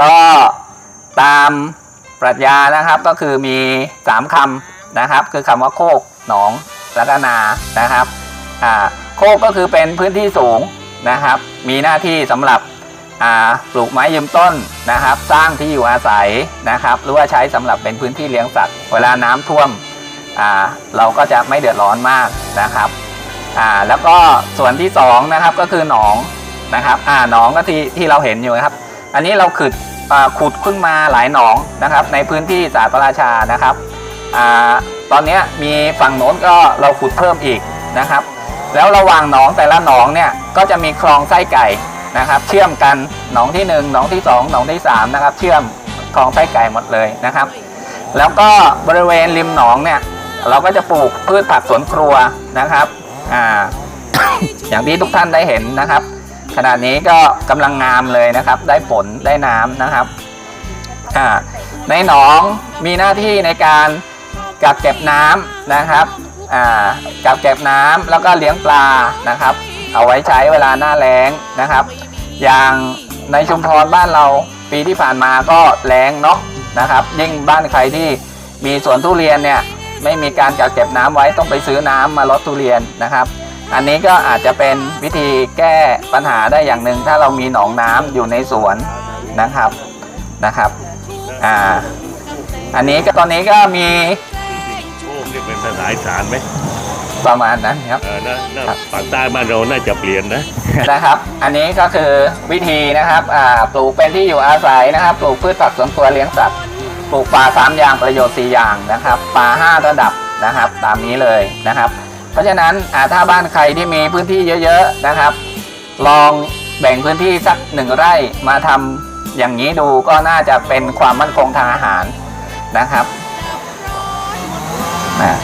ก็ตามปรัชญานะครับก็คือมีสามคำนะครับ คือคำว่าโคกหนองและก็นานะครับอ่าโคกก็คือเป็นพื้นที่สูงนะครับ มีหน้าที่สำหรับปลูกไม้ยืนต้นนะครับ สร้างที่อยู่อาศัยนะครับ หรือว่าใช้สำหรับเป็นพื้นที่เลี้ยงสัตว์ เวลาน้ำท่วมอ่าเราก็จะไม่เดือดร้อนมากนะครับอ่าแล้วก็ส่วนที่สองนะครับก็คือหนองนะครับอ่าหนองก็ที่ที่เราเห็นอยู่นะครับ อันนี้เราขุดขุดขึ้นมาหลายหนองนะครับ ในพื้นที่สาธารณชานะครับอตอนนี้มีฝั่งโน้นก็เราขุดเพิ่มอีกนะครับ แล้วระหว่างหนองแต่ละหนองเนี่ยก็จะมีคลองไส้ไก่นะครับ เชื่อมกันหนองที่หนึ่งหนองที่สองหนองที่สามนะครับ เชื่อมคลองไส้ไก่หมดเลยนะครับ แล้วก็บริเวณริมหนองเนี่ยเราก็จะปลูกพืชผักสวนครัวนะครับออย่างที่ทุกท่านได้เห็นนะครับ ขณะนี้ก็กำลังงามเลยนะครับ ได้ผลได้น้ำนะครับในหนองมีหน้าที่ในการกักเก็บน้ำนะครับกักเก็บน้ำแล้วก็เลี้ยงปลานะครับ เอาไว้ใช้เวลาหน้าแล้งนะครับ อย่างในชุมพรบ้านเราปีที่ผ่านมาก็แล้งเนาะนะครับ ยิ่งบ้านใครที่มีสวนทุเรียนเนี่ยไม่มีการกักเก็บน้ำไว้ต้องไปซื้อน้ำมาลดทุเรียนนะครับ อันนี้ก็อาจจะเป็นวิธีแก้ปัญหาได้อย่างหนึ่งถ้าเรามีหนองน้ำอยู่ในสวนนะครับนะครับอ่าอันนี้ก็ตอนนี้ก็มีโชคนี่เป็นภาษาอีสานไหมประมาณนั้นครับเออนะนะปากใต้บ้านเราน่าจะเปลี่ยนนะนะครับ อันนี้ก็คือวิธีนะครับอ่าปลูกเป็นที่อยู่อาศัยนะครับ ปลูกพืชผักสวนครัวเลี้ยงสัตว์ปลูกป่าสามอย่างประโยชน์สี่อย่างนะครับป่าห้าระดับนะครับ ตามนี้เลยนะครับ เพราะฉะนั้นอ่าถ้าบ้านใครที่มีพื้นที่เยอะๆนะครับ ลองแบ่งพื้นที่สักหนึ่งไร่มาทำอย่างนี้ดูก็น่าจะเป็นความมั่นคงทางอาหารนะครับนะ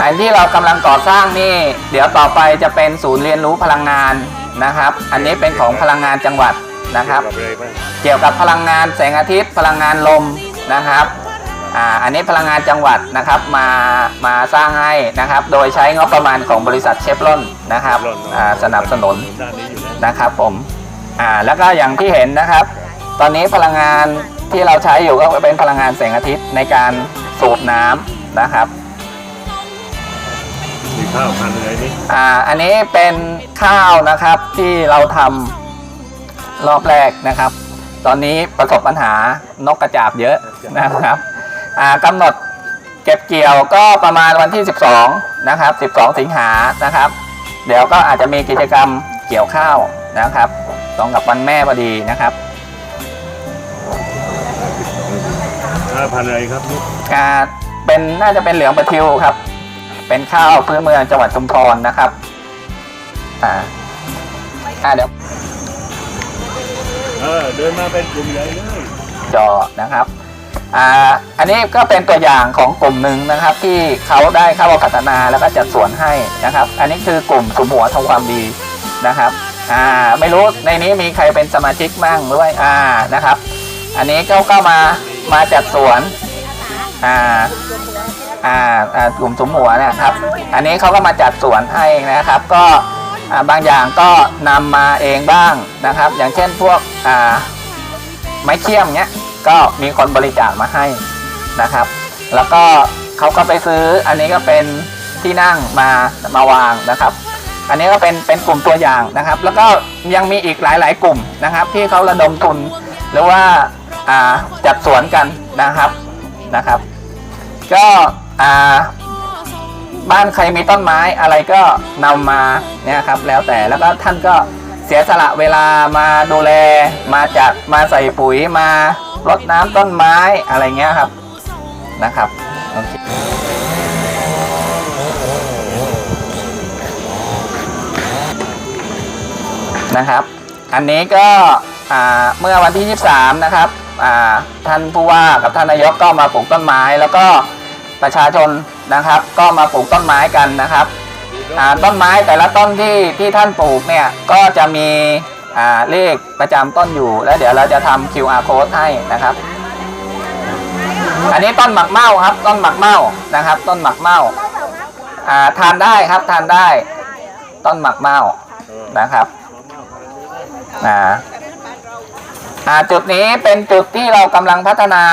อันที่เรากำลังก่อสร้างนี่ เดี๋ยวต่อไปจะเป็นศูนย์เรียนรู้พลังงานนะครับ อันนี้เป็นของพลังงานจังหวัดนะครับกับอะไรบ้างเกี่ยวกับพลังงานแสงอาทิตย์ พลังงานลมนะครับ อ่าอันนี้พลังงานจังหวัดนะครับมามาสร้างให้นะครับ โดยใช้งบประมาณของบริษัทเชฟรอนนะครับอ่าสนับสนุนด้านนี้อยู่นะนะครับผมอ่าแล้วก็อย่างที่เห็นนะครับ ตอนนี้พลังงานที่เราใช้อยู่ก็เป็นพลังงานแสงอาทิตย์ในการสูบน้ำนะครับมีข้าวพันธุ์อะไรนี่อ่าอันนี้เป็นข้าวนะครับที่เราทำรอบแรกนะครับ ตอนนี้ประสบปัญหานกกระจาบเยอะนะครับอ่า กำหนดเก็บเกี่ยวก็ประมาณวันที่ 12 นะครับ 12 สิงหานะครับ เดี๋ยวก็อาจจะมีกิจกรรมเกี่ยวข้าวนะครับ ตรงกับวันแม่พอดีนะครับข้าวพันธุ์อะไรครับนี่อ่าเป็นน่าจะเป็นเหลืองประทิวครับ เป็นข้าวพื้นเมืองจังหวัดชุมพรนะครับอ่าอ่าเดี๋ยวเออเดินมาเป็นกลุ่มใหญ่เลยจอนะครับ อ่าอันนี้ก็เป็นตัวอย่างของกลุ่มหนึ่งนะครับ ที่เขาได้เข้ามาพัฒนาแล้วก็จัดสวนให้นะครับ อันนี้คือกลุ่มสุมหัวทำความดีนะครับอ่าไม่รู้ในนี้มีใครเป็นสมาชิกบ้างด้วยอ่านะครับ อันนี้ก็ก็มามาจัดสวนอ่าอ่าอ่ากลุ่มสุมหัวเนะครับ อันนี้เขาก็มาจัดสวนให้นะครับ ก็บางอย่างก็นำมาเองบ้างนะครับ อย่างเช่นพวกอ่าไม้เคี่ยมเนี้ย ก็มีคนบริจาคมาให้นะครับ แล้วก็เขาก็ไปซื้ออันนี้ก็เป็นที่นั่งมามาวางนะครับ อันนี้ก็เป็นเป็นกลุ่มตัวอย่างนะครับ แล้วก็ยังมีอีกหลาย ๆ กลุ่มนะครับ ที่เขาระดมทุนหรือว่าจัดสวนกันนะครับนะครับ ก็บ้านใครมีต้นไม้อะไรก็นำมาเนี่ยครับแล้วแต่แล้วก็ท่านก็เสียสละเวลามาดูแลมาจัดมาใส่ปุ๋ยมา รดน้ำต้นไม้อะไรเงี้ยครับนะครับโอเคนะครับ อันนี้ก็อ่าเมื่อวันที่ 23 นะครับอ่าท่านผู้ว่ากับท่านนายกก็มาปลูกต้นไม้แล้วก็ประชาชนนะครับ ก็มาปลูกต้นไม้กันนะครับอ่าต้นไม้แต่ละต้นที่ที่ท่านปลูกเนี่ยก็จะมี เลขประจำต้นอยู่ แล้วเดี๋ยวเราจะทำ QR code ให้นะครับ อันนี้ต้นหมักเมาครับ ต้นหมักเมานะครับ ต้นหมักเมาอ่าทานได้ครับทานได้ ต้นหมักเมานะครับอ่าจุดนี้เป็นจุดที่เรากำลังพัฒนา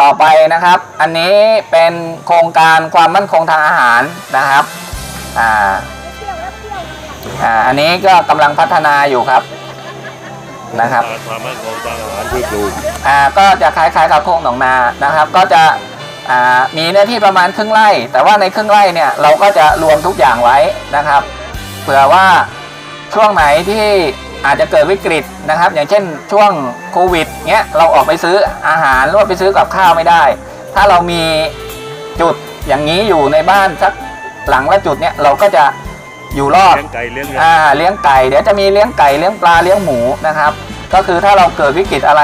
ต่อไปนะครับ อันนี้เป็นโครงการความมั่นคงทางอาหารนะครับออ่าอันนี้ก็กำลังพัฒนาอยู่ครับ นะครับความมั่นคงทางอาหารที่ปลูกอ่าก็จะคล้ายๆกับโคกหนองนานะครับ ก็จะอ่ามีเนื้อที่ประมาณครึ่งไร่ แต่ว่าในครึ่งไร่เนี่ยเราก็จะรวมทุกอย่างไว้นะครับเผื่อว่าช่วงไหนที่อาจจะเกิดวิกฤตนะครับ อย่างเช่นช่วงโควิดเงี้ยเราออกไปซื้ออาหารหรือว่าไปซื้อกับข้าวไม่ได้ ถ้าเรามีจุดอย่างนี้อยู่ในบ้านสักหลังละจุดเนี่ยเราก็จะ อยู่รอดเลี้ยงไก่เลี้ยงเนื้อ่าเลี้ยงไก่เดี๋ยวจะมีเลี้ยงไก่เลี้ยงปลาเลี้ยงหมูนะครับ ก็คือถ้าเราเกิดวิกฤตอะไร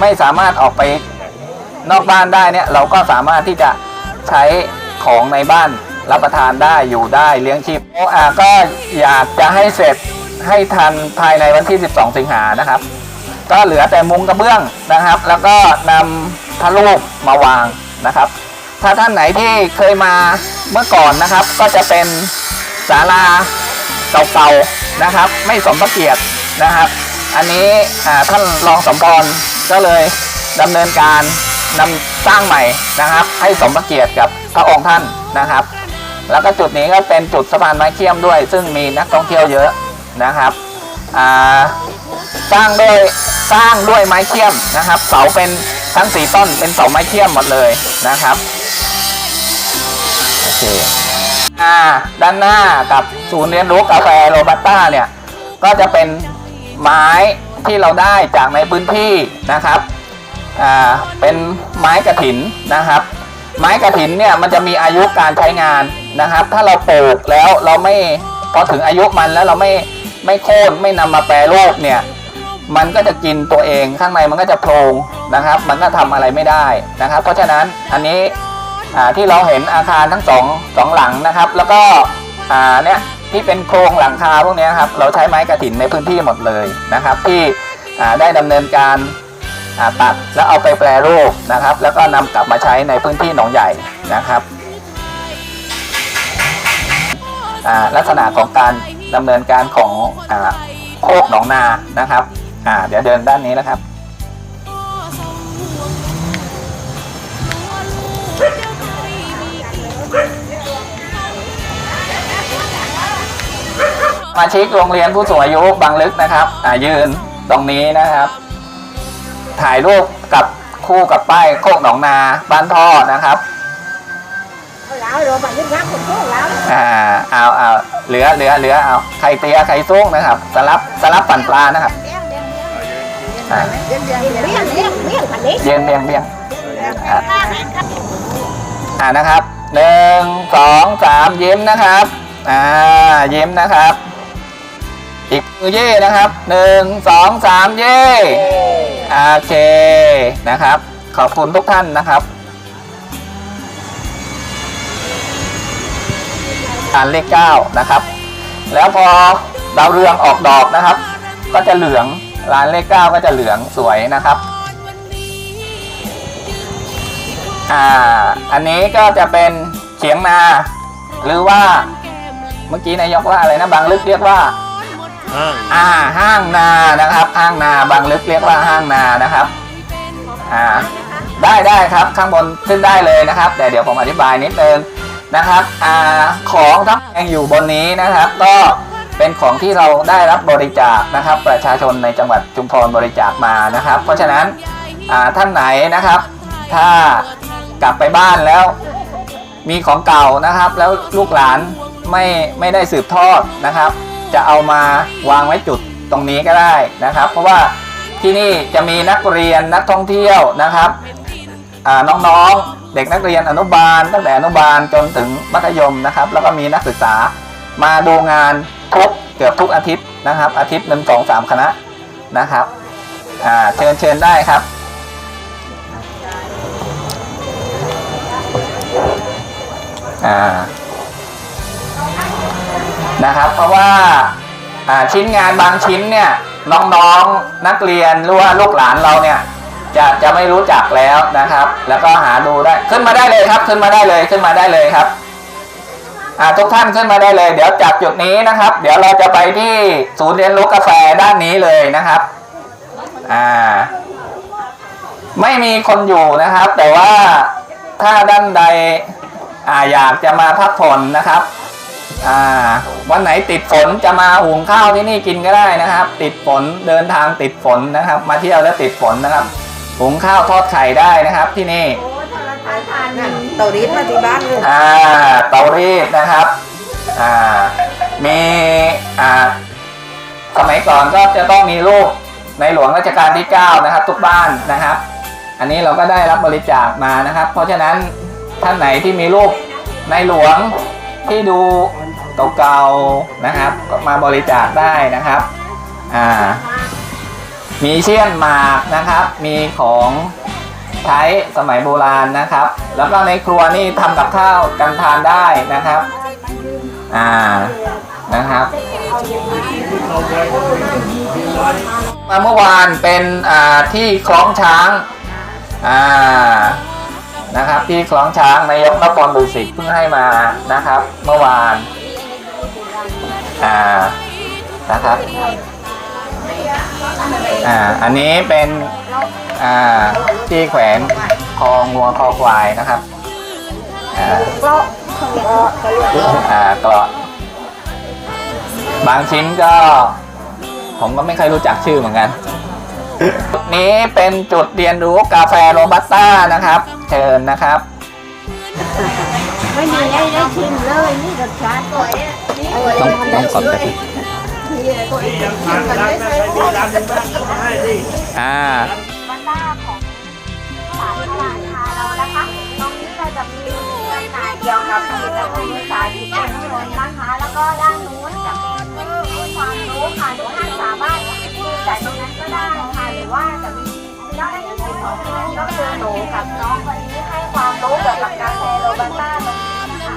ไม่สามารถออกไปนอกบ้านได้เนี่ยเราก็สามารถที่จะใช้ของในบ้านรับประทานได้อยู่ได้เลี้ยงชีพอ่าก็อยากจะให้เสร็จให้ทันภายในวันที่ 12 สิงหานะครับ ก็เหลือแต่มุงกระเบื้องนะครับ แล้วก็นำพระรูปมาวางนะครับ ถ้าท่านไหนที่เคยมาเมื่อก่อนนะครับ ก็จะเป็น ศาลาเก่าๆนะครับ ไม่สมพระเกียรตินะครับ อันนี้ท่านรองสมพรก็เลยดำเนินการนำสร้างใหม่นะครับ ให้สมพระเกียรติกับพระองค์ท่านนะครับ แล้วก็จุดนี้ก็เป็นจุดสะพานไม้เคี่ยมด้วย ซึ่งมีนักท่องเที่ยวเยอะนะครับสร้างด้วยสร้างด้วยไม้เคี่ยมนะครับ เสาเป็นทั้งสี่ต้นเป็นเสาไม้เคี่ยมหมดเลยนะครับโอเค ด้านหน้ากับศูนย์เรียนรู้กาแฟโรบัสต้าเนี่ยก็จะเป็นไม้ที่เราได้จากในพื้นที่นะครับอ่าเป็นไม้กระถินนะครับ ไม้กระถินเนี่ยมันจะมีอายุการใช้งานนะครับ ถ้าเราปลูกแล้วเราไม่พอถึงอายุมันแล้วเราไม่ไม่โค่นไม่นำมาแปรรูปเนี่ยมันก็จะกินตัวเองข้างในมันก็จะโพรงนะครับ มันก็ทำอะไรไม่ได้นะครับ เพราะฉะนั้นอันนี้ ที่เราเห็นอาคารทั้งสองสองหลังนะครับ แล้วก็เนี่ยที่เป็นโครงหลังคาพวกนี้ครับเราใช้ไม้กระถินในพื้นที่หมดเลยนะครับ ที่ได้ดำเนินการตัดแล้วเอาไปแปรรูปนะครับ แล้วก็นำกลับมาใช้ในพื้นที่หนองใหญ่นะครับลักษณะของการดำเนินการของอโคกหนองนานะครับเดี๋ยวเดินด้านนี้นะครับ มาชิกโรงเรียนผู้สูงอายุบางลึกนะครับอ่ายืนตรงนี้นะครับ ถ่ายรูปกับคู่กับป้ายโคกหนองนาบ้านท่อนะครับอ่าเอาเอาเหลือเหลือเหลือเอาไข่เตียไข่ซุ้งนะครับ สลับสลับปั่นปลานะครับอ่า miếng miếng miếng thành lý เย็นเบียงเบียงอ่าอ่านะครับหนึ่งสองสามยิ้มนะครับ อ่ายิ้มนะครับ อีกมือเย่นะครับหนึ่งสองสามเย่โอเคนะครับ ขอบคุณทุกท่านนะครับอ่านเลขเก้านะครับ แล้วพอดาวเรืองออกดอกนะครับ ก็จะเหลืองลานเลขเก้าก็จะเหลืองสวยนะครับอ่าอันนี้ก็จะเป็นเฉียงนา หรือว่าเมื่อกี้นายกว่าอะไรนะบางลึกเรียกว่า ห้างอ่าห้างนานะครับห้างนาบางลึกเรียกว่าห้างนานะครับอ่าได้ได้ครับข้างบนขึ้นได้เลยนะครับ แต่เดี๋ยวผมอธิบายนิดนึงนะครับอ่าของทั้งแผงอยู่บนนี้นะครับ ก็เป็นของที่เราได้รับบริจาคนะครับ ประชาชนในจังหวัดชุมพรบริจาคมานะครับ เพราะฉะนั้นอ่าท่านไหนนะครับ ถ้ากลับไปบ้านแล้ว มีของเก่านะครับ แล้วลูกหลานไม่ไม่ได้สืบทอดนะครับ จะเอามาวางไว้จุดตรงนี้ก็ได้นะครับ เพราะว่าที่นี่จะมีนักเรียนนักท่องเที่ยวนะครับน้องๆ เด็กนักเรียนอนุบาล ตั้งแต่อนุบาลจนถึงมัธยมนะครับ แล้วก็มีนักศึกษามาดูงานทุกเกือบทุกอาทิตย์นะครับ อาทิตย์หนึ่งสองสามคณะนะครับเชิญเชิญได้ครับอ่า นะครับ เพราะว่าชิ้นงานบางชิ้นเนี่ยน้องๆนักเรียนหรือว่าลูกหลานเราเนี่ยจะจะไม่รู้จักแล้วนะครับ แล้วก็หาดูได้ขึ้นมาได้เลยครับ ขึ้นมาได้เลยขึ้นมาได้เลยครับทุกท่านขึ้นมาได้เลย เดี๋ยวจากจุดนี้นะครับ เดี๋ยวเราจะไปที่ศูนย์เรียนรู้กาแฟด้านนี้เลยนะครับอ่าไม่มีคนอยู่นะครับ แต่ว่าถ้าด้านใดออยากจะมาพักผ่อนนะครับ อ่าวันไหนติดฝนจะมาหุงข้าวที่นี่กินก็ได้นะครับ ติดฝนเดินทางติดฝนนะครับ มาเที่ยวแล้วติดฝนนะครับหุงข้าวทอดไข่ได้นะครับ ที่นี่โอ้ทรทานทานนั่นเตารีดมาที่บ้านเลยอ่าเตารีดนะครับอ่ามีอ่าสมัยก่อนก็จะต้องมีรูปในหลวงรัชกาลที่ 9 นะครับ ทุกบ้านนะครับ อันนี้เราก็ได้รับบริจาคมานะครับ เพราะฉะนั้นท่านไหนที่มีรูปในหลวง ที่ดูเก่าๆนะครับ ก็มาบริจาคได้นะครับอ่ามีเชี่ยนหมากนะครับ มีของใช้สมัยโบราณนะครับ แล้วก็ในครัวนี่ทำกับข้าวกันทานได้นะครับอ่านะครับมาเมื่อวานเป็นอ่าที่คล้องช้างอ่า นะครับที่คล้องช้างนายกนครบุรีเพิ่งให้มานะครับ เมื่อวานอ่านะครับอ่าอันนี้เป็นอ่าที่แขวนคองัวคอควายนะครับอ่าเกาะเกาะอ่าเกราะบางชิ้นก็ ผมก็ไม่เคยรู้จักชื่อเหมือนกันจุดนี้เป็นจุดเรียนรู้กาแฟโรบัสต้านะครับ ชิญนะครับ ไม่มีได้ได้ชิมเลยนี่รสชาติตัวเองนี่ต้องต้องกดไปตัวเองชิมกันได้ใช่ไหมอ่าบ้านหน้าของสาธารณาเรานะคะตรงนี้เราจะมีจำหน่ายเกี่ยวกับผลิตภัณฑ์วิสาหกิจชุมชนนะคะแล้วก็ด้ ก็คือหนูกับน้องคนนี้ให้ความรู้เกี่ยวกับกาแฟโรบัสต้าตรงนี้นะคะ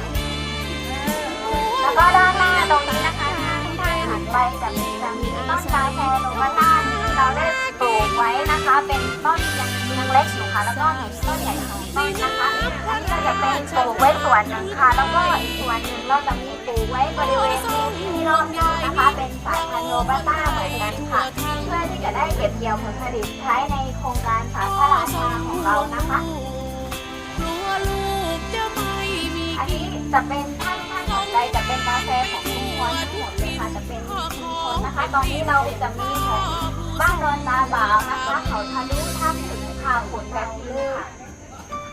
แล้วก็ด้านหน้าตรงนี้นะคะทุกท่านหันไปจะมีจะมีต้นกาแฟโรบัสต้าที่เราได้ปลูกไว้นะคะ เป็นต้นยังยังเล็กอยู่ค่ะ แล้วก็มีต้นใหญ่สองต้นนะคะอันนี้เราจะเป็นปลูกไว้ส่วนหนึ่งค่ะ แล้วก็อีกส่วนหนึ่งเราจะมีปลูกไว้บริเวณที่รอบนี้นะคะ เป็นสายพันธุ์โรบัสต้าเหมือนกันค่ะ เพื่อที่จะได้เก็บเกี่ยวผลผลิตใช้ในโครงการสาธารณะของเรานะคะ อันนี้จะเป็นท่านท่านสนใจจะเป็นกาแฟของชุมชนทั้งหมดเลยค่ะจะเป็นชุมชนนะคะ ตอนนี้เราจะมีของบ้านโนนตาบ่าวนะคะเขาทะลุท่าถึงค่ะขุนแบบนี้ค่ะ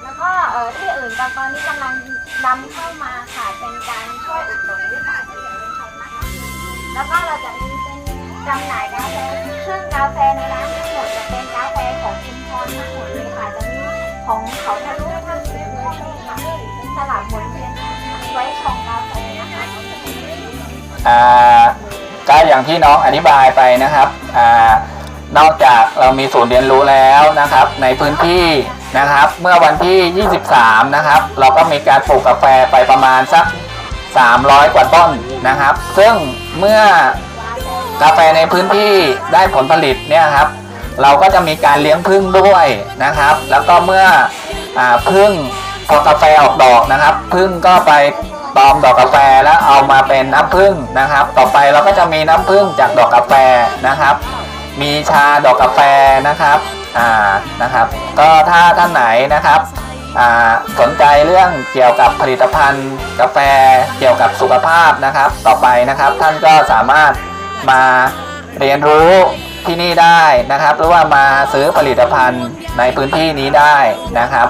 แล้วก็เออที่อื่นตอนนี้กำลังนำเข้ามาค่ะเป็นการช่วยอุดหนุนวิสาหกิจชุมชนนะคะ แล้วก็เราจะมีเจำหน่ายกาแฟซึ่องกาแฟในร้านทั้งหมดจะเป็นกาแฟของชุมชนทั้งหมดเลยค่ะจะมีของเขาทะลุท่าถึงด้วยค่ะเป็นสลับหมุนเวียนไว้ชงกาแฟนะคะอ่าก็อย่างที่น้องอธิบายไปนะครับอ่านอกจากเรามีศูนย์เรียนรู้แล้วนะครับ ในพื้นที่นะครับ เมื่อวันที่ 23 นะครับ เราก็มีการปลูกกาแฟไปประมาณสัก 300 กว่าต้นนะครับ ซึ่งเมื่อ กาแฟในพื้นที่ได้ผลผลิตเนี่ยครับ เราก็จะมีการเลี้ยงพึ่งด้วยนะครับ แล้วก็เมื่ออพึ่งพอกาแฟออกดอกนะครับพึ่งก็ไปตอมดอกกาแฟแล้วเอามาเป็นน้ำพึ่งนะครับ ต่อไปเราก็จะมีน้ำพึ่งจากดอกกาแฟนะครับ มีชาดอกกาแฟนะครับอ่านะครับ ก็ถ้าท่านไหนนะครับอ่าสนใจเรื่องเกี่ยวกับผลิตภัณฑ์ กาแฟเกี่ยวกับสุขภาพนะครับ ต่อไปนะครับท่านก็สามารถ มาเรียนรู้ที่นี่ได้นะครับ หรือว่ามาซื้อผลิตภัณฑ์ในพื้นที่นี้ได้นะครับ